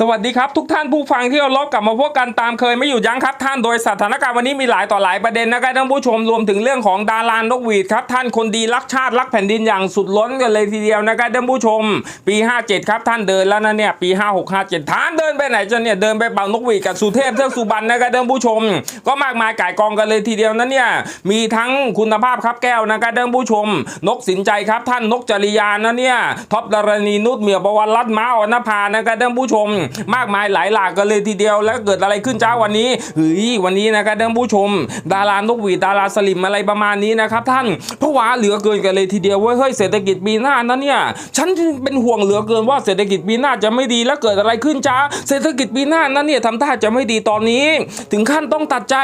สวัสดีครับทุกท่านผู้ฟังที่เคารพกลับมาพบกันตามเคยไม่อยู่ยั้งครับท่านโดยสถานการณ์วันนี้มีหลายต่อหลายประเด็นนะครับท่านผู้ชมรวมถึงเรื่องของดารานกหวีดครับท่านคนดีรักชาติรักแผ่นดินอย่างสุดล้นกันเลยทีเดียวนะครับท่านผู้ชม ปี 57 ครับท่านเดินแล้วนะเนี่ยปี 56 57ท่านเดินไปไหนจะเนี่ยเดินไปเป่านกหวีดกับสุเทพเทือกสุบรรณนะครับท่านผู้ชม ก็มากมายก่ายกองกันเลยทีเดียวนะเนี่ยมีทั้งคุณภาพครับแก้วนะครับท่านผู้ชม นกสินใจครับท่านนกจริยานะเนี่ยท็อปดารณีนุชเหมียวประวันรัตน์ม้าอนภานะครับท่านผู้ชมมากมายหลายหลากกันเลยทีเดียวแล้วเกิดอะไรขึ้นจ้าวันนี้เฮ้ยวันนี้นะครับท่านผู้ชม ดารานกหวีดาราสลิมอะไรประมาณนี้นะครับท่านเพราะว่าเหลือเกินกันเลยทีเดียวเว้ยเฮ้ยเศรษฐกิจปีหน้านั้นเนี่ยฉันเป็นห่วงเหลือเกินว่าเศรษฐกิจปีหน้าจะไม่ดีแล้วเกิดอะไรขึ้นจ้าเศรษฐกิจปีหน้านั้นเนี่ยทำท่าจะไม่ดีตอนนี้ ถึงขั้นต้องตัดใจ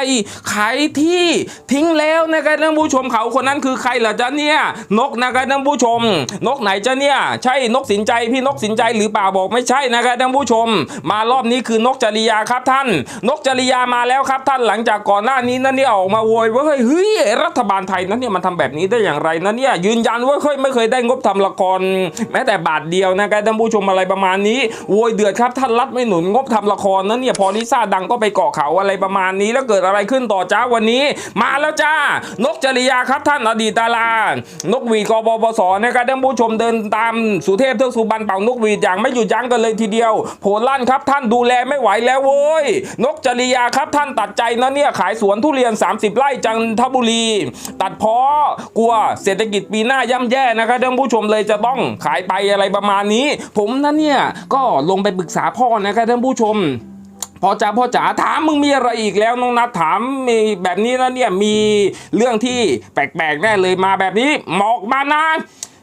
ขายที่ทิ้งแล้วนะครับท่านผู้ชมเขาคนนั้นคือใครล่ะจ๊ะเนี่ยนกนะครับท่านผู้ชม นกไหนจ๊ะเนี่ย ใช่นกสินใจพี่นกสินใจหรือเปล่าบอกไม่ใช่นะครับท่านผู้ชมมารอบนี้คือนกจริยาครับท่าน นกจริยามาแล้วครับท่านหลังจากก่อนหน้านี้นั่นเนี่ยออกมาโวยว่าเฮ้ยเฮ้ยรัฐบาลไทยนั้นเนี่ยมันทำแบบนี้ได้อย่างไรนะเนี่ยยืนยันว่าเคยไม่เคยได้งบทำละคร แม้แต่บาทเดียวนะครับท่านผู้ชมอะไรประมาณนี้โวยเดือดครับท่านรัฐไม่หนุนงบทำละครนั้นเนี่ยพอลิซ่าดังก็ไปเกาะเขาอะไรประมาณนี้แล้วเกิดอะไรขึ้นต่อจ้าวันนี้ มาแล้วจ้า นกจริยาครับท่านอดีตดารานกหวีกบปสนะครับท่านผู้ชมเดินตามสุเทพเทือกสุบรรณเป่านกหวีดอย่างไม่หยุดยั้งกันเลยทีเดียวโผลลั่นครับท่านดูแลไม่ไหวแล้วโว้ย นกจริยาครับท่านตัดใจนะเนี่ยขายสวนทุเรียน 30 ไร่จันทบุรี ตัดพราะกลัวเศรษฐกิจปีหน้าย่ำแย่นะครับท่านผู้ชมเลยจะต้องขายไปอะไรประมาณนี้ ผมนั้นเนี่ยก็ลงไปปรึกษาพ่อนะครับท่านผู้ชมพ่อจ๋าพ่อจ๋าถามมึงมีอะไรอีกแล้วน้องนัดถามมีแบบนี้แล้วเนี่ยมีเรื่องที่แปลกๆแน่เลยมาแบบนี้หมอกมานะ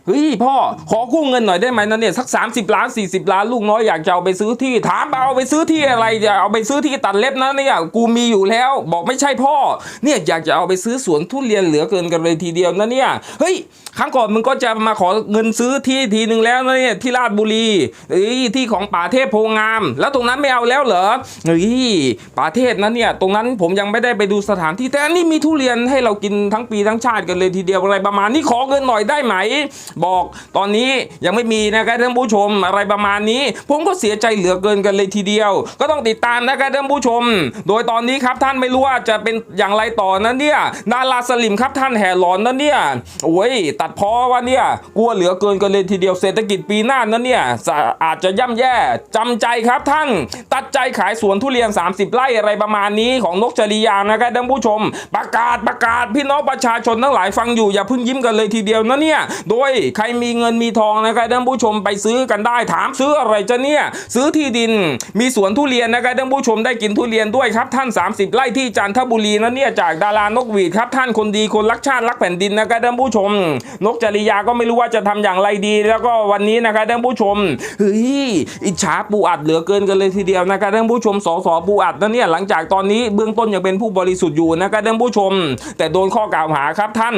เฮ้ยพ่อขอกู้เงินหน่อยได้ไหมนะเนี่ยสัก 30 ล้าน 40 ล้านลูกน้อยอยากจะเอาไปซื้อที่ ถามเอาไปซื้อที่อะไรจะเอาไปซื้อที่ตัดเล็บนะเนี่ยกูมีอยู่แล้ว บอกไม่ใช่พ่อ เนี่ยอยากจะเอาไปซื้อสวนทุเรียนเหลือเกินกันเลยทีเดียวนะเนี่ยเฮ้ย ครั้งก่อนมึงก็จะมาขอเงินซื้อที่ทีหนึ่งแล้วนะเนี่ยที่ราชบุรีเอ้ยที่ของป่าเทพโพงาม แล้วตรงนั้นไม่เอาแล้วเหรอเฮ้ยป่าเทพนั้นเนี่ยตรงนั้นผมยังไม่ได้ไปดูสถานที่แต่อันนี้มีทุเรียนให้เรากินทั้งปีทั้งชาติกันเลยทีเดียวอะไรประมาณนี้ขอเงินหน่อยได้ไหม บอกตอนนี้ยังไม่มีนะครับท่านผู้ชมอะไรประมาณนี้ ผมก็เสียใจเหลือเกินกันเลยทีเดียว ก็ต้องติดตามนะครับท่านผู้ชม โดยตอนนี้ครับท่านไม่รู้ว่าจะเป็นอย่างไรต่อนะเนี่ยดาราสลิมครับท่านแห่หลอนนะเนี่ยโอ้ยตัดเพอว่าเนี่ยกลัวเหลือเกินกันเลยทีเดียวเศรษฐกิจปีหน้านั้นเนี่ยอาจจะย่ำแย่จำใจครับท่าน ตัดใจขายสวนทุเรียน 30 ไร่อะไรประมาณนี้ของนกจริยานะครับท่านผู้ชม ประกาศประกาศพี่น้องประชาชนทั้งหลายฟังอยู่อย่าเพิ่งยิ้มกันเลยทีเดียวนะเนี่ยโดยใครมีเงินมีทองนะครับท่านผู้ชมไปซื้อกันได้ถามซื้ออะไรจะเนี่ยซื้อที่ดินมีสวนทุเรียนนะครับท่านผู้ชมได้กินทุเรียนด้วยครับท่าน 30 ไร่ที่จันทบุรีนะเนี่ยจากดารานกหวีดครับท่านคนดีคนรักชาติรักแผ่นดินนะครับท่านผู้ชมนกจริยาก็ไม่รู้ว่าจะทำอย่างไรดี แล้วก็วันนี้นะครับท่านผู้ชมเฮ้ยอิจฉาปูอัดเหลือเกินกันเลยทีเดียวนะครับท่านผู้ชมสสปูอัดนะเนี่ยหลังจากตอนนี้เบื้องต้นยังเป็นผู้บริสุทธิ์อยู่นะครับท่านผู้ชม แต่โดนข้อกล่าวหาครับท่าน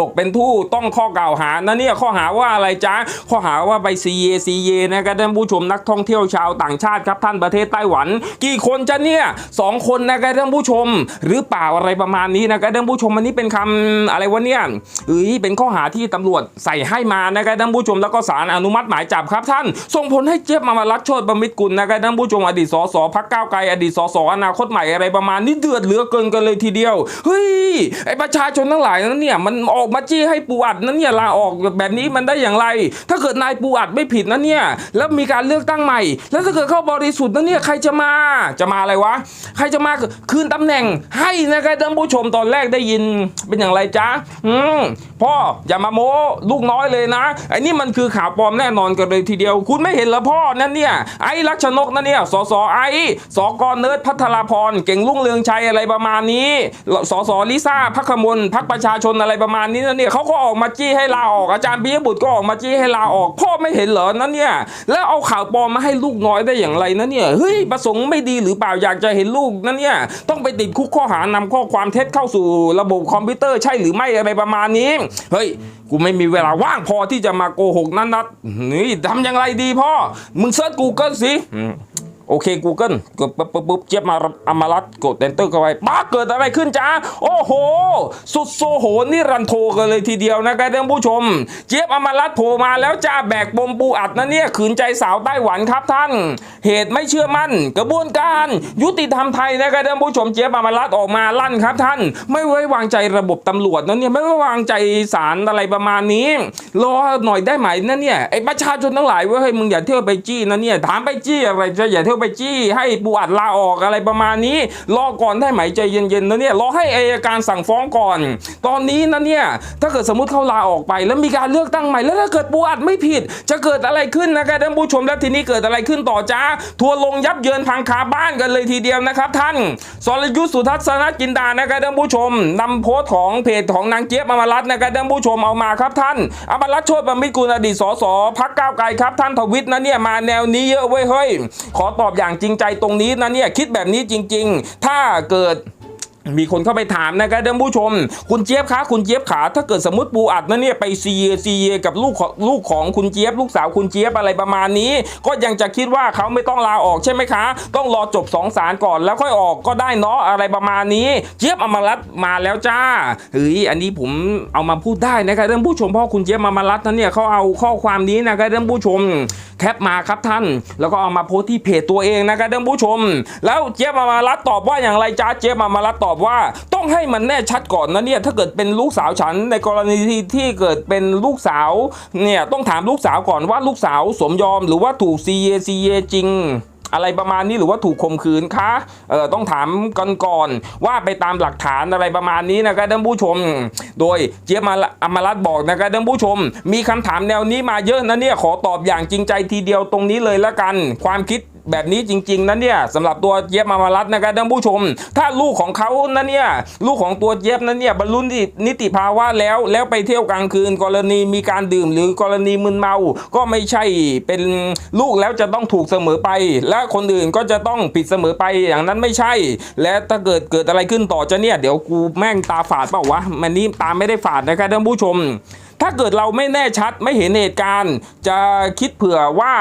ตกเป็นผู้ต้องข้อกล่าวหานะเนี่ยข้อหาว่าอะไรจ๊ะข้อหาว่าไปซีเยซีเยนะครับท่านผู้ชมนักท่องเที่ยวชาวต่างชาติครับท่านประเทศไต้หวัน กี่คนจะเนี่ยสองคนนะครับท่านผู้ชม หรือเปล่าอะไรประมาณนี้นะครับท่านผู้ชมอันนี้เป็นคำอะไรวะเนี่ยเอ้ยเป็นข้อหาที่ตำรวจใส่ให้มานะครับท่านผู้ชมแล้วก็ศาลอนุมัติหมายจับครับท่าน ส่งผลให้เจี๊ยบมามารัดโชดประมิตรกุลนะครับท่านผู้ชมอดีตสสพักก้าวไกลอดีตสสอนาคตใหม่อะไรประมาณนี้เดือดเหลือเกินกันเลยทีเดียวเฮ้ยไอประชาชนทั้งหลายนั้นเนี่ยมันออกมาจี้ให้ปูอัดนั้นเนี่ยลาออกแบบนี้มันได้อย่างไร ถ้าเกิดนายปูอัดไม่ผิดนะเนี่ยแล้วมีการเลือกตั้งใหม่ แล้วถ้าเกิดเข้าบริสุทธิ์นะเนี่ยใครจะมาจะมาอะไรวะ ใครจะมาคืนตำแหน่งให้นะครับท่านผู้ชมตอนแรกได้ยินเป็นอย่างไรจ๊ะอืมพ่ออย่ามาโม้ลูกน้อยเลยนะไอ้นี่มันคือข่าวปลอมแน่นอนกันเลยทีเดียว คุณไม่เห็นเหรอพ่อนั่นเนี่ยไอ้รักชนกนั่นเนี่ยสสไอ้สกเนิร์ดพัทรพรเก่งรุ่งเรืองชัยอะไรประมาณนี้สสลิซ่าพักขมลพักประชาชนอะไรประมาณนี้นั่นเนี่ยเขาก็ออกมาจี้ให้ลาออกอาจารย์ปิยบุตรก็ออกมาจี้ให้ลาออก พ่อไม่เห็นเหรอนั่นเนี่ยแล้วเอาข่าวปลอมมาให้ลูกน้อยได้อย่างไรนั่นเนี่ยเฮ้ยประสงค์ไม่ดีหรือเปล่าอยากจะเห็นลูกนั่นเนี่ยต้องไปติดคุกข้อหานำข้อความเท็จเข้าสู่ระบบคอมพิวเตอร์ใช่หรือไม่อะไรประมาณนี้เฮ้ยกูไม่มีเวลาว่างพอที่จะมาโกหกนั้นนัดนี่ทำอย่างไรดีพ่อมึงเซิร์ชกูเกิลสิ โอเค Google กดปุ๊บปุ๊บปุ๊บเจี๊ยบมาอมรัตน์กด enter เข้าไปป้าเกิดอะไรขึ้นจ้าโอ้โห สุดโซโหนี่รันโทกันเลยทีเดียวนะครับท่านผู้ชม เจี๊ยบอามารัตโผล่มาแล้วจ้าแบกบมปูอัดนะเนี่ยขืนใจสาวไต้หวันครับท่าน เหตุไม่เชื่อมั่น กระบวนการยุติธรรมไทยนะครับท่านผู้ชมเจี๊ยบอามารัตออกมาลั่นครับท่าน ไม่ไว้วางใจระบบตำรวจนะเนี่ยไม่ไว้วางใจศาลอะไรประมาณนี้รอหน่อยได้ไหมนะเนี่ยไอ้ประชาชนทั้งหลายว้ยเฮ้ยมึงอย่าเที่ยวไปจี้นะเนี่ยถามไปจี้อะไรจะอย่าเที่ยวไปจี้ให้ปูอัดลาออกอะไรประมาณนี้ รอก่อนได้ไหมใจเย็นๆนะเนี่ยรอให้อายการสั่งฟ้องก่อน ตอนนี้นะเนี่ยถ้าเกิดสมมติเขาลาออกไป แล้วมีการเลือกตั้งใหม่ แล้วถ้าเกิดปูอัดไม่ผิด จะเกิดอะไรขึ้นนะครับท่านผู้ชมแล้วทีนี้เกิดอะไรขึ้นต่อจ้าทัวลงยับเยินพังคาบ้านกันเลยทีเดียวนะครับ ท่านสรยุทธสุทัศนจินดานะครับท่านผู้ชมนำโพสต์ของเพจของนางเจี๊ยบอมรัตน์นะครับท่านผู้ชมเอามาครับท่านอมรัตน์โชติบำมิตรกุลอดีตสสพักก้าวไกลครับ ท่านทวิตนะเนี่ยมาแนวนี้เยอะเว้ยเฮ้ยขอตออบอย่างจริงใจตรงนี้นะเนี่ยคิดแบบนี้จริง ๆ ถ้าเกิด มีคนเข้าไปถามนะครับท่านผู้ชม คุณเจี๊ยบคะคุณเจี๊ยบขา ถ้าเกิดสมมติปูอัดนะเนี่ยไปซีเอซีเอกับลูกของลูกของคุณเจี๊ยบลูกสาวคุณเจี๊ยบอะไรประมาณนี้ ก็ยังจะคิดว่าเขาไม่ต้องลาออกใช่ไหมคะ ต้องรอจบสองสารก่อนแล้วค่อยออกก็ได้เนาะอะไรประมาณนี้ เจี๊ยบอมรัตมาแล้วจ้าเฮ้ยอันนี้ผมเอามาพูดได้นะครับท่านผู้ชมเพราะคุณเจี๊ยบอมรัตนั้นเนี่ยเขาเอาข้อความนี้นะครับท่านผู้ชมแคปมาครับท่าน แล้วก็เอามาโพสต์ที่เพจตัวเองนะครับท่านผู้ชม แล้วเจี๊ยบอมารัตตอบว่าอย่างไรจ้าเจี๊ยบอมรัตตอบว่าต้องให้มันแน่ชัดก่อนนะเนี่ยถ้าเกิดเป็นลูกสาวฉันในกรณีที่ที่เกิดเป็นลูกสาวเนี่ยต้องถามลูกสาวก่อนว่าลูกสาวสมยอมหรือว่าถูก c a c a จริงอะไรประมาณนี้หรือว่าถูกข่มขืนคะ เออต้องถามกันก่อนว่าไปตามหลักฐานอะไรประมาณนี้นะครับท่านผู้ชม โดยเจี๊ยบมาอมรัตบอกนะครับท่านผู้ชม มีคำถามแนวนี้มาเยอะนะเนี่ยขอตอบอย่างจริงใจทีเดียวตรงนี้เลยละกัน ความคิด แบบนี้จริงๆนะเนี่ยสำหรับตัวเจี๊ยบมามารัตนะครับท่านผู้ชม ถ้าลูกของเขานะเนี่ยลูกของตัวเจี๊ยบนั้นเนี่ยบรรลุนิตินิติภาวะแล้วแล้วไปเที่ยวกลางคืน กรณีมีการดื่มหรือกรณีมึนเมา ก็ไม่ใช่เป็นลูกแล้วจะต้องถูกเสมอไป และคนอื่นก็จะต้องผิดเสมอไปอย่างนั้นไม่ใช่ และถ้าเกิดเกิดอะไรขึ้นต่อจะเนี่ยเดี๋ยวกูแม่งตาฝาดเปล่าวะมันนี้ตาไม่ได้ฝาดนะครับท่านผู้ชม ถ้าเกิดเราไม่แน่ชัดไม่เห็นเหตุการณ์ จะคิดเผื่อว่า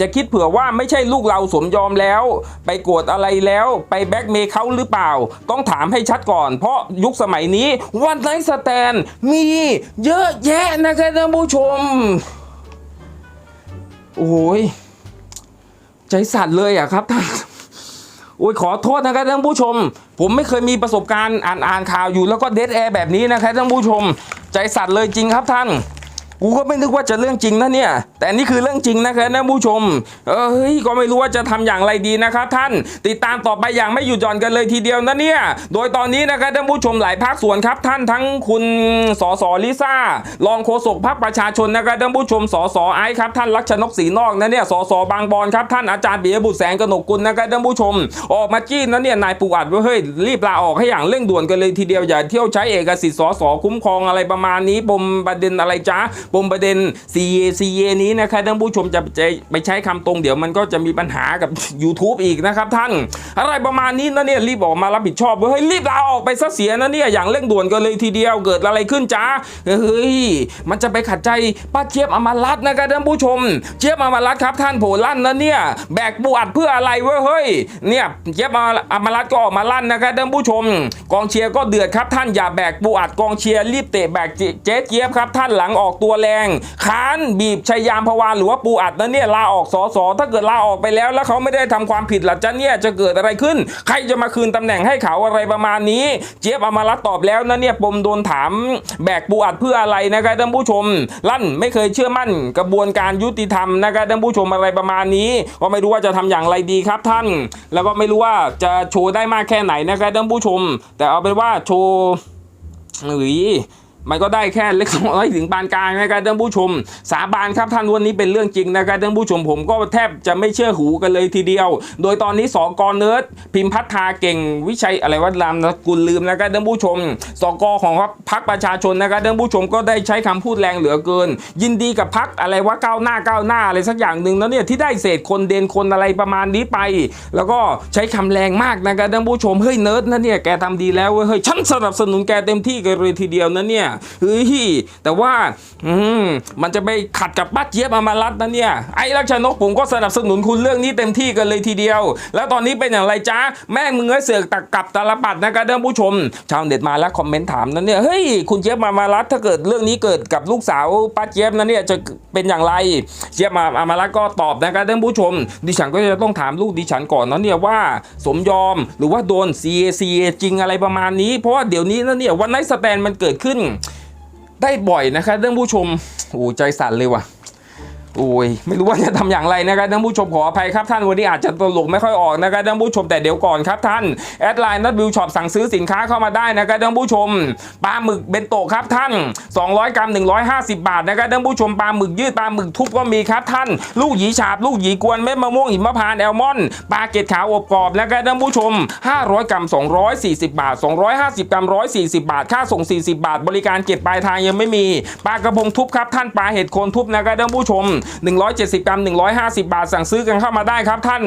จะคิดเผื่อว่าไม่ใช่ลูกเราสมยอมแล้ว ไปโกรธอะไรแล้ว ไปแบ็กเมย์เขาหรือเปล่า ต้องถามให้ชัดก่อน เพราะยุคสมัยนี้วันไนสแตนมีเยอะแยะนะครับท่านผู้ชม โอ้ยใจสั่นเลยอะครับท่านโอ้ยขอโทษนะครับท่านผู้ชม ผมไม่เคยมีประสบการณ์อ่านอ่านข่าวอยู่แล้วก็เดทแอร์แบบนี้นะครับท่านผู้ชม ใจสั่นเลยจริงครับท่าน กูก็ไม่นึกว่าจะเรื่องจริงนะเนี่ย แต่นี่คือเรื่องจริงนะครับท่านผู้ชม เอ้ย ก็ไม่รู้ว่าจะทำอย่างไรดีนะครับ ท่าน ติดตามต่อไปอย่างไม่หยุดหย่อนกันเลยทีเดียวนะเนี่ย โดยตอนนี้นะครับท่านผู้ชมหลายภาคส่วนครับ ท่านทั้งคุณสสลิซ่ารองโฆษกพรรคประชาชนนะครับท่านผู้ชมสสไอซ์ครับ ท่านลักษณกศรีนอกนะเนี่ยสสบางบอนครับท่านอาจารย์เบียบุตรแสงกนกกุลนะครับท่านผู้ชม ออกมาจี้นะเนี่ยนายปูอัดว่าเฮ้ยรีบลาออกให้อย่างเร่งด่วนกันเลยทีเดียวอย่าเที่ยวใช้เอกสิทธิ์สสคุ้มครองอะไรประมาณนี้ปมประเด็นอะไรจ้าปมประเด็น CA CA นี้นะครับท่านผู้ชมจะไปใช้คำตรงเดี๋ยวมันก็จะมีปัญหากับ YouTube อีกนะครับท่าน อะไรประมาณนี้นะเนี่ยรีบออกมารับผิดชอบเว้ยเฮ้ยรีบลาออกไปซะเสียนะเนี่ยอย่างเร่งด่วนกันเลยทีเดียวเกิดอะไรขึ้นจ้าเฮ้ยมันจะไปขัดใจป้าเจี๊ยบอมรัตน์นะครับท่านผู้ชม เจี๊ยบอมรัตน์ครับท่านโผลั่นนะเนี่ยแบกปูอัดเพื่ออะไรเว้ยเฮ้ยเนี่ยเจี๊ยบอมรัตน์ก็ออกมาลั่นนะครับท่านผู้ชม กองเชียร์ก็เดือดครับท่านอย่าแบกปูอัดกองเชียร์รีบเตะแบกเจ๊เจี๊ยบครับท่านหลังออกตัวแรงค้านบีบชัยยามพวานหรือว่าปูอัดนะเนี่ยลาออกสอสอถ้าเกิดลาออกไปแล้ว แล้วเขาไม่ได้ทำความผิดหลัจะเนี่ยจะเกิดอะไรขึ้น ใครจะมาคืนตำแหน่งให้เขาอะไรประมาณนี้ เจี๊ยบอมรัตตอบแล้วนะเนี่ยปมโดนถามแบกปูอัดเพื่ออะไรนะครับท่านผู้ชม ลั่นไม่เคยเชื่อมั่น กระบวนการยุติธรรมนะครับท่านผู้ชมอะไรประมาณนี้ ก็ไม่รู้ว่าจะทำอย่างไรดีครับท่าน แล้วก็ไม่รู้ว่าจะโชว์ได้มากแค่ไหนนะครับท่านผู้ชม แต่เอาเป็นว่าโชว์หรือ มันก็ได้แค่เล็กน้อยถึงปานกลางนะครับท่านผู้ชม สาบานครับท่านวันนี้เป็นเรื่องจริงนะครับท่านผู้ชมผมก็แทบจะไม่เชื่อหูกันเลยทีเดียว โดยตอนนี้สกเนิร์ดพิมพ์พัฒนาเก่งวิชัยอะไรวัดรามนะกุลลืมนะครับท่านผู้ชมสกของพรรคประชาชนนะครับท่านผู้ชมก็ได้ใช้คำพูดแรงเหลือเกิน ยินดีกับพรรคอะไรว่าก้าวหน้าก้าวหน้าอะไรสักอย่างหนึ่งแล้วเนี่ยที่ได้เศษคนเด่นคนอะไรประมาณนี้ไป แล้วก็ใช้คำแรงมากนะครับท่านผู้ชมเฮ้ยเนิร์ดนะเนี่ยแกทำดีแล้วเว้ยเฮ้ยฉันสนับสนุนแกเต็มที่กันเลยทีเดียวนะเนี่ยเฮ้ยแต่ว่าอืมมันจะไปขัดกับป้าเจี๊ยบอมารัตน์นะเนี่ยไอ้รักชนกผมก็สนับสนุนคุณเรื่องนี้เต็มที่กันเลยทีเดียว แล้วตอนนี้เป็นอย่างไรจ้าแม่งมึงเอ้ยเสือกตักกับตาลปัดนะครับท่านผู้ชม ชาวเน็ตมาแล้วคอมเมนต์ถามนะเนี่ยเฮ้ยคุณเจี๊ยบอมารัตน์ถ้าเกิดเรื่องนี้เกิดกับลูกสาวป้าเจี๊ยบนะเนี่ยจะเป็นอย่างไรเจี๊ยบมาอมารัตน์ก็ตอบนะครับท่านผู้ชม ดิฉันก็จะต้องถามลูกดิฉันก่อนนะเนี่ยว่าสมยอมหรือว่าโดน CAC จริงอะไรประมาณนี้ เพราะว่าเดี๋ยวนี้นะเนี่ยวันไนสแตนมันเกิดขึ้น ได้บ่อยนะครับท่องผู้ชมโอ้ใจสั่นเลยว่ะ โอ้ยไม่รู้ว่าจะทำอย่างไรนะครับท่านผู้ชมขออภัยครับท่านวันนี้อาจจะตลกไม่ค่อยออกนะครับท่านผู้ชมแต่เดี๋ยวก่อนครับท่านแอดไลน์นัดวิวช็อปสั่งซื้อสินค้าเข้ามาได้นะครับท่านผู้ชมปลาหมึกเบนโตะครับท่าน 200 กรัม 150 บาทนะครับท่านผู้ชมปลาหมึกยืดปลาหมึกทุบก็มีครับท่าน ลูกหยีฉาบลูกหยีกวนเม็ดมะม่วงหิมพานต์แอลมอนปลาเกล็ดขาวอบกรอบนะครับท่านผู้ชม 500 กรัม 240 บาท 250 กรัม 140 บาท ค่าส่ง 40 บาท บริการเก็บปลายทางยังไม่มีปลากระพงทุบครับท่านปลาเห็ดโคนทุบนะครับท่านผู้ชม170 กรัม 150 บาท สั่งซื้อกันเข้ามาได้ครับท่าน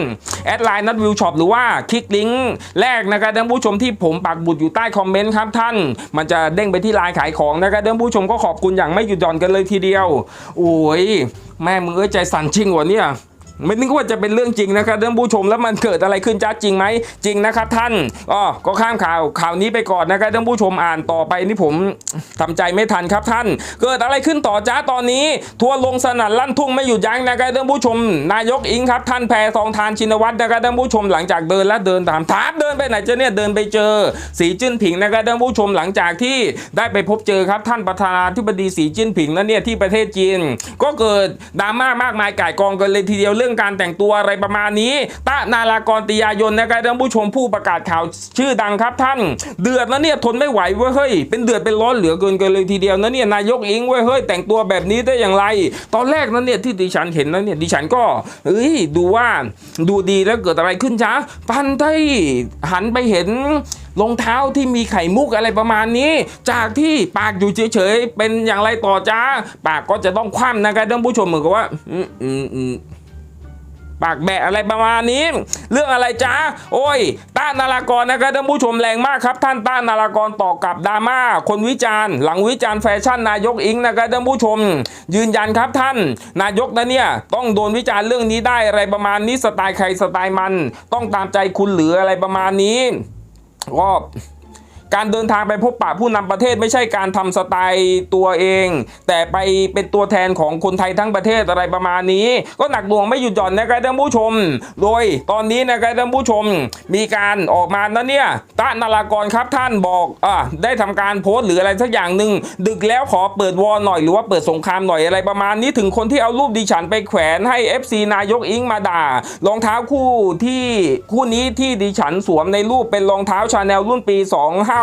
แอดไลน์นัดวิวช็อปหรือว่าคลิกลิงก์แรกนะครับท่านผู้ชมที่ผมปักบุตรอยู่ใต้คอมเมนต์ครับท่าน มันจะเด้งไปที่ไลน์ขายของนะครับท่านผู้ชมก็ขอบคุณอย่างไม่หยุดหย่อนกันเลยทีเดียว โอ้ยแม่มือใจสั่นจริงวะเนี่ย ไม่นึกว่าจะเป็นเรื่องจริงนะครับท่านผู้ชมแล้วมันเกิดอะไรขึ้นจ้าจริงไหมจริงนะครับท่านอ๋อก็ข้ามข่าวข่าวนี้ไปก่อนนะครับท่านผู้ชมอ่านต่อไปนี่ผมทำใจไม่ทันครับท่าน เกิดอะไรขึ้นต่อจ้าตอนนี้ ทัวลงสนั่นลั่นทุ่งไม่หยุดยั้งนะครับท่านผู้ชม นายกอิงครับท่านแพทองทานชินวัตรนะครับท่านผู้ชมหลังจากเดินและเดินตามถามเดินไปไหนเจะเนี่ยเดินไปเจอ สีจิ้นผิงนะครับท่านผู้ชมหลังจากที่ได้ไปพบเจอครับท่านประธานาธิบดีสีจิ้นผิงนั่นเนี่ยที่ประเทศจีน ก็เกิดดราม่ามากมายก่ายกองกันเลยทีเดียวเรื่องการแต่งตัวอะไรประมาณนี้ตะนารากรติยายนนะครับท่านผู้ชมผู้ประกาศข่าวชื่อดังครับท่าน เดือดแล้วเนี่ยทนไม่ไหวเว้ยเฮ้ยเป็นเดือดเป็นร้อนเหลือเกินกันเลยทีเดียวนะเนี่ยนายกอิงเว้ยเฮ้ยแต่งตัวแบบนี้ได้อย่างไร ตอนแรกนั้นเนี่ยที่ดิฉันเห็นนั้นเนี่ยดิฉันก็เอ้ยดูว่าดูดีแล้วเกิดอะไรขึ้นจ้าปันได้หันไปเห็นรองเท้าที่มีไข่มุกอะไรประมาณนี้ จากที่ปากอยู่เฉยๆเป็นอย่างไรต่อจ้า ปากก็จะต้องคว่ำนะครับท่านผู้ชมเหมือนกับว่า อืมอืมอืม ปากแบะอะไรประมาณนี้ เรื่องอะไรจ้าโอ้ย ต้านนารากรนะครับท่านผู้ชมแรงมากครับ ท่านต้านนารากรต่อกับดราม่าคนวิจารณ์ หลังวิจารณ์แฟชั่นนายกอิงนะครับท่านผู้ชม ยืนยันครับท่าน นายกนะเนี่ยต้องโดนวิจารณ์เรื่องนี้ได้อะไรประมาณนี้สไตล์ใครสไตล์มัน ต้องตามใจคุณหรืออะไรประมาณนี้ก็ การเดินทางไปพบปะผู้นำประเทศไม่ใช่การทำสไตล์ตัวเอง แต่ไปเป็นตัวแทนของคนไทยทั้งประเทศอะไรประมาณนี้ ก็หนักหน่วงไม่หยุดหย่อนนะครับท่านผู้ชม โดยตอนนี้นะครับท่านผู้ชมมีการออกมานะเนี่ยต้านารากรครับท่านบอกอ่าได้ทำการโพสต์หรืออะไรสักอย่างหนึ่งดึกแล้วขอเปิดวอลหน่อยหรือว่าเปิดสงครามหน่อยอะไรประมาณนี้ถึงคนที่เอารูปดิฉันไปแขวนให้ FC นายกอิงมาด่ารองเท้าคู่ที่คู่นี้ที่ดิฉันสวมในรูปเป็นรองเท้าชาแนลรุ่นปี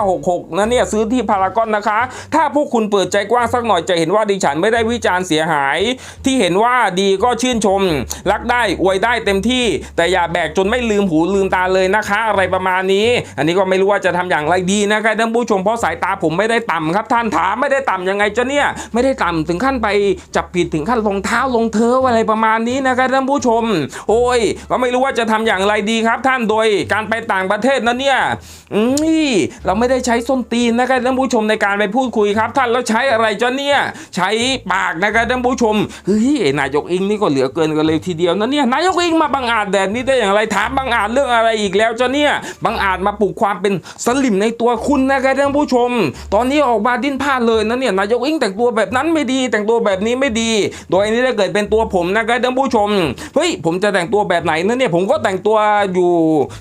566นะเนี่ยซื้อที่พารากอนนะคะ ถ้าพวกคุณเปิดใจกว้างสักหน่อยจะเห็นว่าดิฉันไม่ได้วิจารณ์เสียหาย ที่เห็นว่าดีก็ชื่นชม รักได้อวยได้เต็มที่ แต่อย่าแบกจนไม่ลืมหูลืมตาเลยนะคะ อะไรประมาณนี้ อันนี้ก็ไม่รู้ว่าจะทำอย่างไรดีนะครับท่านผู้ชมเพราะสายตาผมไม่ได้ต่ำครับท่านถามไม่ได้ต่ำยังไงจะเนี่ยไม่ได้ต่ำถึงขั้นไปจับผิดถึงขั้นรองเท้าลงเท้าอะไรประมาณนี้นะครับท่านผู้ชม โอ้ย ก็ไม่รู้ว่าจะทำอย่างไรดีครับ ท่านโดยการไปต่างประเทศนะเนี่ยอืมนี่เราไม่ได้ใช้ส้นตีนนะครับท่านผู้ชมในการไปพูดคุยครับ ท่านแล้วใช้อะไรจ้ะเนี่ยใช้ปากนะครับท่านผู้ชมเฮ้ยนายกอิงนี่ก็เหลือเกินกันเลยทีเดียวนะเนี่ยนายกอิงมาบังอาจแดดนี้ได้อย่างไรถามบังอาจเรื่องอะไรอีกแล้วจ้ะเนี่ยบังอาจมาปลุกความเป็นสลิมในตัวคุณนะครับท่านผู้ชม ตอนนี้ออกมาดิ้นพลาดเลยนะเนี่ยนายกอิงแต่งตัวแบบนั้นไม่ดี แต่งตัวแบบนี้ไม่ดี โดยอันนี้ถ้าเกิดเป็นตัวผมนะครับท่านผู้ชมเฮ้ยผมจะแต่งตัวแบบไหนนะเนี่ยผมก็แต่งตัวอยู่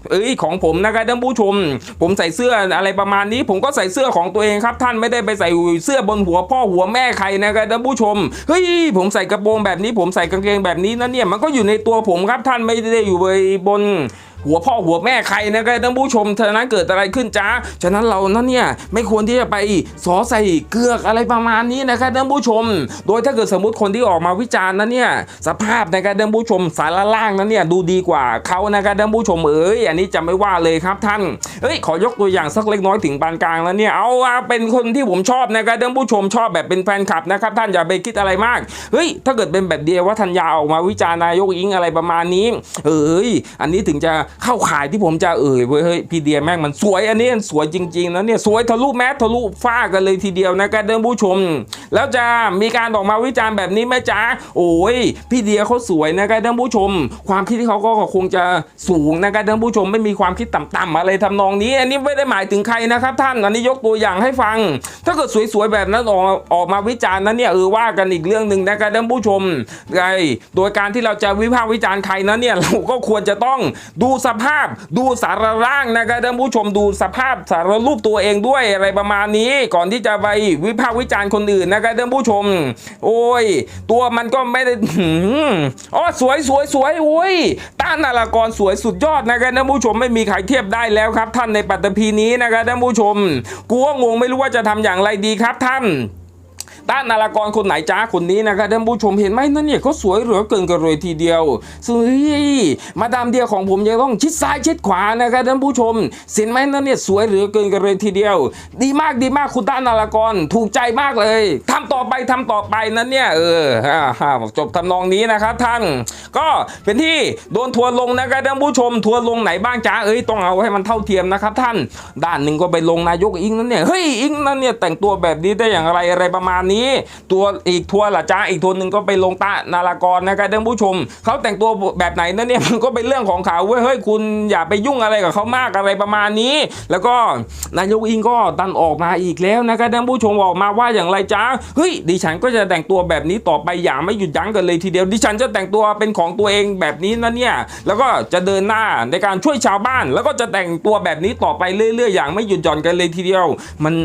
เอ้ยของผมนะครับท่านผู้ชม ผมใส่เสื้ออะไรประมาณนี้ผมก็ใส่เสื้อของตัวเองครับ ท่านไม่ได้ไปใส่เสื้อบนหัวพ่อหัวแม่ใครนะครับท่านผู้ชมเฮ้ยผมใส่กระโปรงแบบนี้ผมใส่กางเกงแบบนี้นะเนี่ยมันก็อยู่ในตัวผมครับท่านไม่ได้อยู่บน หัวพ่อหัวแม่ใครนะครับท่านผู้ชมฉะนั้นเกิดอะไรขึ้นจ้าฉะนั้นเรานั้นเนี่ยไม่ควรที่จะไปสอใส่เกลือกอะไรประมาณนี้นะครับท่านผู้ชม โดยถ้าเกิดสมมติคนที่ออกมาวิจารณ์นั้นเนี่ยสภาพนะครับท่านผู้ชมสารล่างนั้นเนี่ยดูดีกว่าเขานะครับท่านผู้ชมเอ้ยอันนี้จะไม่ว่าเลยครับท่านเอ้ยขอยกตัวอย่างสักเล็กน้อยถึงปานกลางแล้วเนี่ยเอาเป็นคนที่ผมชอบนะครับท่านผู้ชมชอบแบบเป็นแฟนคลับนะครับท่านอย่าไปคิดอะไรมากเฮ้ยถ้าเกิดเป็นแบบเดียวว่าธัญญาออกมาวิจารณ์นายกอิงอะไรประมาณนี้เอ้ยอันนี้ถึงจะเข้าข่ายที่ผมจะเอ่ยเว้ยเฮ้ยพี่เดียแม่งมันสวยอันนี้สวยจริงๆนะเนี่ยสวยทะลุแมสทะลุฟ้ากันเลยทีเดียวนะครับท่านผู้ชม แล้วจะมีการออกมาวิจารณ์แบบนี้ไหมจ๊ะโอ้ยพี่เดียเขาสวยนะครับท่านผู้ชม ความคิดที่เขาก็คงจะสูงนะครับท่านผู้ชมไม่มีความคิดต่ำๆอะไรทำนองนี้ อันนี้ไม่ได้หมายถึงใครนะครับท่านอันนี้ยกตัวอย่างให้ฟัง ถ้าเกิดสวยๆแบบนั้นออกออกมาวิจารณ์นั้นเนี่ยเออว่ากันอีกเรื่องหนึ่งนะครับท่านผู้ชมไงโดยการที่เราจะวิพากษ์วิจารณ์ใครนั้นเนี่ยเราก็ควรจะต้องดูสภาพดูสารร่างนะครับท่านผู้ชมดูสภาพสารรูปตัวเองด้วยอะไรประมาณนี้ ก่อนที่จะไปวิพากษ์วิจารณ์คนอื่นนะครับท่านผู้ชม โอ้ย ตัวมันก็ไม่ได้อ๋อสวยสวยสวยโอ้ยต้านนารากรสวยสุดยอดนะครับท่านผู้ชมไม่มีใครเทียบได้แล้วครับ ท่านในปัตตภีนี้นะครับท่านผู้ชมกูก็งงไม่รู้ว่าจะทำอย่างไรดีครับท่าน ต้านนารากรคนไหนจ้าคนนี้นะครับท่านผู้ชมเห็นไหมนั่นเนี่ยเขาสวยเหลือเกินกันเลยทีเดียวสวยมาดามเดียของผมยังต้องชิดซ้ายชิดขวานะครับท่านผู้ชมเห็นไหมนั่นเนี่ยสวยเหลือเกินกันเลยทีเดียว ดีมากดีมากคุณต้านนารากรถูกใจมากเลยทำต่อไปทำต่อไปนั่นเนี่ยเอออ่าจบทำนองนี้นะครับท่าน ก็เป็นที่โดนทัวร์ลงนะครับท่านผู้ชม ทัวร์ลงไหนบ้างจ้าเอ้ยต้องเอาให้มันเท่าเทียมนะครับท่าน ด้านหนึ่งก็ไปลงนายกอิงนั่นเนี่ยเฮ้ยอิงนั่นเนี่ยแต่งตัวแบบนี้ได้อย่างไรอะไรประมาณนี้ ตัวอีกทัวร์ละจ้าอีกทัวร์หนึ่งก็ไปลงตานารากรนะครับท่านผู้ชมเขาแต่งตัวแบบไหนนั่นเนี่ยมันก็เป็นเรื่องของเขาเว้ยเฮ้ยคุณอย่าไปยุ่งอะไรกับเขามากอะไรประมาณนี้ แล้วก็นายกอิงก็ดันออกมาอีกแล้วนะครับท่านผู้ชมออกมาว่าอย่างไรจ้าเฮ้ยดิฉันก็จะแต่งตัวแบบนี้ต่อไปอย่างไม่หยุดยั้งกันเลยทีเดียวดิฉันจะแต่งตัวเป็นของตัวเองแบบนี้นะเนี่ยแล้วก็จะเดินหน้าในการช่วยชาวบ้าน แล้วก็จะแต่งตัวแบบนี้ต่อไปเรื่อย ๆ อย่างไม่หยุดหย่อนกันเลยทีเดียว มัน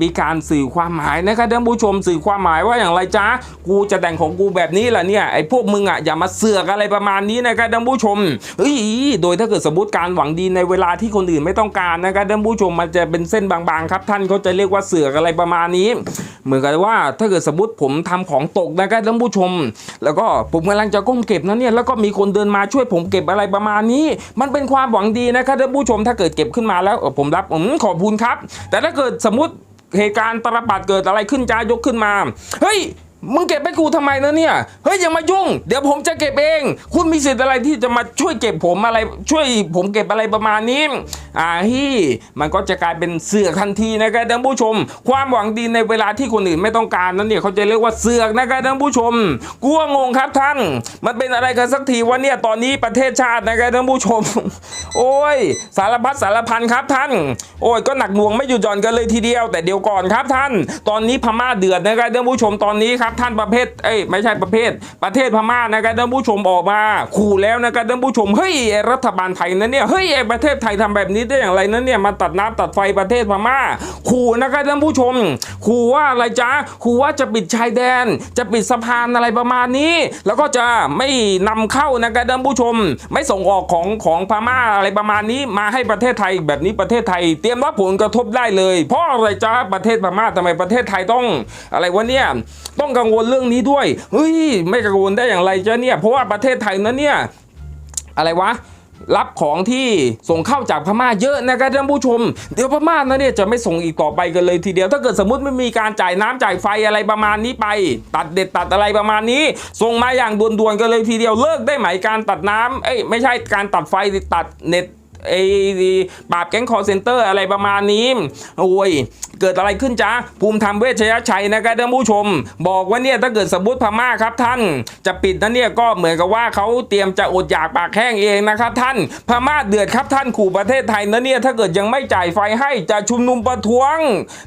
มีการสื่อความหมายนะครับท่านผู้ชมสื่อความหมายว่าอย่างไรจ้ากูจะแต่งของกูแบบนี้แหละเนี่ยไอ้พวกมึงอะอย่ามาเสือกอะไรประมาณนี้นะครับท่านผู้ชมเฮ้ยโดยถ้าเกิดสมมติการหวังดีในเวลาที่คนอื่นไม่ต้องการนะครับท่านผู้ชมมันจะเป็นเส้นบางๆครับ ท่านเขาจะเรียกว่าเสือกอะไรประมาณนี้ เหมือนกับว่าถ้าเกิดสมมติผมทำของตกนะครับท่านผู้ชม แล้วก็ผมกำลังจะก้มเก็บนะเนี่ยแล้วก็มีคนเดินมาช่วยผมเก็บอะไรประมาณนี้ มันเป็นความหวังดีนะครับท่านผู้ชมถ้าเกิดเก็บขึ้นมาแล้วผมรับผมขอบคุณครับ แต่ถ้าเกิดสมมติ เหตุการณ์ตรบัดเกิดอะไรขึ้นจ้ายกขึ้นมา เฮ้ย มึงเก็บให้กูทำไมนะเนี่ยเฮ้ยอย่ามายุ่ง เดี๋ยวผมจะเก็บเอง คุณมีสิทธิ์อะไรที่จะมาช่วยเก็บผมอะไร ช่วยผมเก็บอะไรประมาณนี้อ่าฮี่มันก็จะกลายเป็นเสือกทันทีนะครับท่านผู้ชม ความหวังดีในเวลาที่คนอื่นไม่ต้องการนั้นเนี่ยเขาจะเรียกว่าเสือกนะครับท่านผู้ชมกลัวงงครับท่าน มันเป็นอะไรกันสักทีวะเนี่ยตอนนี้ประเทศชาตินะครับท่านผู้ชม โอ้ย สารพัดสารพันครับท่าน โอ้ยก็หนักหน่วงไม่หยุดหย่อนกันเลยทีเดียว แต่เดี๋ยวก่อนครับท่าน ตอนนี้พม่าเดือดนะครับท่านผู้ชมตอนนี้ครับท่านประเภทเอ้ยไม่ใช่ประเภท ประเทศพม่านะครับท่านผู้ชมออกมาขู่แล้วนะครับท่านผู้ชมเฮ้ยรัฐบาลไทยนั้นเนี่ยเฮ้ยไอประเทศไทยทำแบบนี้ได้อย่างไรนั้นเนี่ยมาตัดน้ำตัดไฟประเทศพม่า ขู่นะครับท่านผู้ชม ขู่ว่าอะไรจ๊ะขู่ว่าจะปิดชายแดน จะปิดสะพานอะไรประมาณนี้ แล้วก็จะไม่นำเข้านะครับท่านผู้ชม ไม่ส่งออกของของพม่าอะไรประมาณนี้ มาให้ประเทศไทยแบบนี้ประเทศไทย เตรียมรับผลกระทบได้เลย เพราะอะไรจ๊ะประเทศพม่าทำไมประเทศไทยต้องอะไรวะเนี่ยต้องกังวลเรื่องนี้ด้วยเฮ้ยไม่กังวลได้อย่างไรจ๊ะเนี่ยเพราะว่าประเทศไทยนั้นเนี่ยอะไรวะรับของที่ส่งเข้าจากพม่าเยอะนะครับท่านผู้ชม เดี๋ยวพม่านะเนี่ยจะไม่ส่งอีกต่อไปกันเลยทีเดียว ถ้าเกิดสมมติไม่มีการจ่ายน้ำจ่ายไฟอะไรประมาณนี้ไป ตัดเด็ดตัดอะไรประมาณนี้ ส่งมาอย่างด่วนๆกันเลยทีเดียวเลิกได้ไหมการตัดน้ำเอ้ยไม่ใช่การตัดไฟตัดเน็ต ไอ้ปราบแก๊งคอร์เซนเตอร์อะไรประมาณนี้ โอ้ย เกิดอะไรขึ้นจ๊ะภูมิธรรมเวชยชัยนะครับท่านผู้ชม บอกว่าเนี่ยถ้าเกิดสมมติพม่าครับท่าน จะปิดนะเนี่ยก็เหมือนกับว่าเขาเตรียมจะอดอยากปากแห้งเองนะครับท่าน พม่าเดือดครับท่านขู่ประเทศไทยนะเนี่ยถ้าเกิดยังไม่จ่ายไฟให้จะชุมนุมประท้วง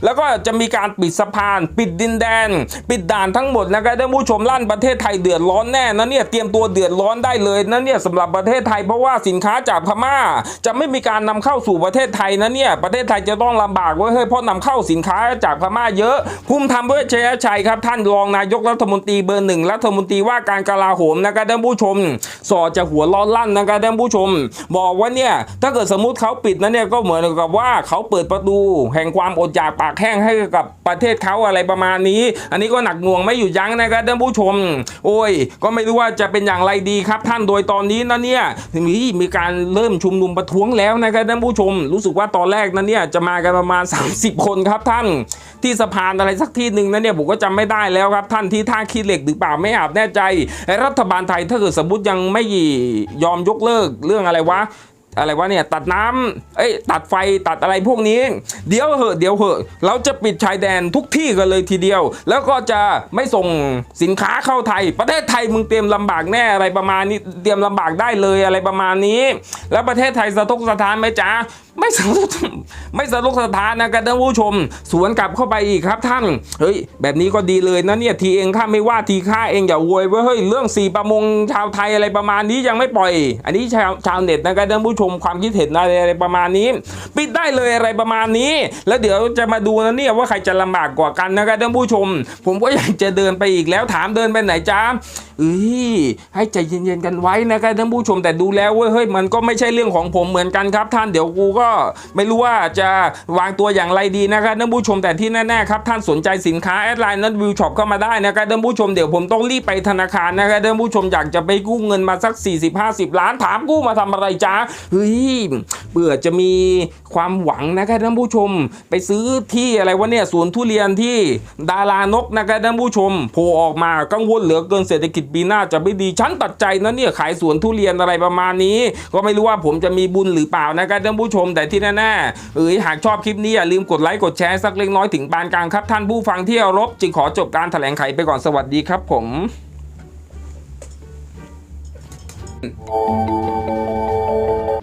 แล้วก็จะมีการปิดสะพาน ปิดดินแดน ปิดด่านทั้งหมดนะครับท่านผู้ชมลั่นประเทศไทยเดือดร้อนแน่นะเนี่ยเตรียมตัวเดือดร้อนได้เลยนะเนี่ยสำหรับประเทศไทยเพราะว่าสินค้าจากพม่าจะไม่มีการนำเข้าสู่ประเทศไทยนะเนี่ยประเทศไทยจะต้องลำบากเว้ยเฮ้ยเพราะนำเข้าสินค้าจากพม่าเยอะภูมิธรรมเวชยชัยครับ ท่านรองนายกรัฐมนตรีเบอร์หนึ่งรัฐมนตรีว่าการกลาโหมนะครับท่านผู้ชม สอจะหัวร้อนลั่นนะครับท่านผู้ชม บอกว่าเนี่ยถ้าเกิดสมมติเขาปิดนะเนี่ยก็เหมือนกับว่าเขาเปิดประตู แห่งความอดอยากปากแห้งให้กับประเทศเขาอะไรประมาณนี้ อันนี้ก็หนักหน่วงไม่อยู่ยั้งนะครับท่านผู้ชม โอ้ย ก็ไม่รู้ว่าจะเป็นอย่างไรดีครับ ท่านโดยตอนนี้นะเนี่ยมีมีการเริ่มชุมนุมประท้วงแล้วนะครับท่านผู้ชม รู้สึกว่าตอนแรกนั่นเนี่ยจะมากันประมาณ 30 คนครับท่าน ที่สะพานอะไรสักที่หนึ่งนั่นเนี่ยผมก็จำไม่ได้แล้วครับท่านที่ท่าขี้เหล็กหรือเปล่าไม่อาจแน่ใจรัฐบาลไทยถ้าเกิดสมมติยังไม่ยอมยกเลิกเรื่องอะไรวะ อะไรวะเนี่ยตัดน้ำเอ้ยตัดไฟตัดอะไรพวกนี้ เดี๋ยวเหอะเดี๋ยวเหอะ เราจะปิดชายแดนทุกที่กันเลยทีเดียว แล้วก็จะไม่ส่งสินค้าเข้าไทย ประเทศไทยมึงเตรียมลำบากแน่อะไรประมาณนี้เตรียมลำบากได้เลยอะไรประมาณนี้ แล้วประเทศไทยสะทกสะท้านไหมจ๊ะไม่สะทกไม่สะทกสะท้านนะครับท่านผู้ชม สวนกลับเข้าไปอีกครับท่าน เฮ้ย แบบนี้ก็ดีเลยนะเนี่ยทีเองข้าไม่ว่าทีข้าเองอย่าโวยเว้ยเฮ้ยเรื่องสี่ประมงชาวไทยอะไรประมาณนี้ยังไม่ปล่อย อันนี้ชาวชาวเน็ตนะครับท่านผู้ชมมความคิดเห็นอะไรประมาณนี้ ปิดได้เลยอะไรประมาณนี้ แล้วเดี๋ยวจะมาดูนะเนี่ยว่าใครจะลำบากกว่ากันนะครับท่านผู้ชม ผมก็อยากจะเดินไปอีกแล้วถามเดินไปไหนจ้าเอ้ยให้ใจเย็นๆกันไว้นะครับท่านผู้ชมแต่ดูแล้วเว้ยเฮ้ยมันก็ไม่ใช่เรื่องของผมเหมือนกันครับ ท่านเดี๋ยวกูก็ไม่รู้ว่าจะวางตัวอย่างไรดีนะครับท่านผู้ชมแต่ที่แน่ๆครับท่านสนใจสินค้าแอดไลน์นัทวิวช็อปเข้ามาได้นะครับท่านผู้ชมเดี๋ยวผมต้องรีบไปธนาคารนะครับท่านผู้ชมอยากจะไปกู้เงินมาสัก 40-50 ล้านถามกู้มาทำอะไรจ้าเฮ้ยเบื่อจะมีความหวังนะครับท่านผู้ชม ไปซื้อที่อะไรวะเนี่ยสวนทุเรียนที่ดารานกนะครับท่านผู้ชมโผล่ออกมากังวลเหลือเกินเศรษฐกิจปีหน้าจะไม่ดีฉันตัดใจนะเนี่ยขายสวนทุเรียนอะไรประมาณนี้ ก็ไม่รู้ว่าผมจะมีบุญหรือเปล่านะครับท่านผู้ชม แต่ที่แน่ๆเอ้ยหากชอบคลิปนี้อย่าลืมกดไลค์กดแชร์สักเล็กน้อยถึงปานกลางครับท่านผู้ฟังที่เคารพจึงขอจบการแถลงไขไปก่อนสวัสดีครับผม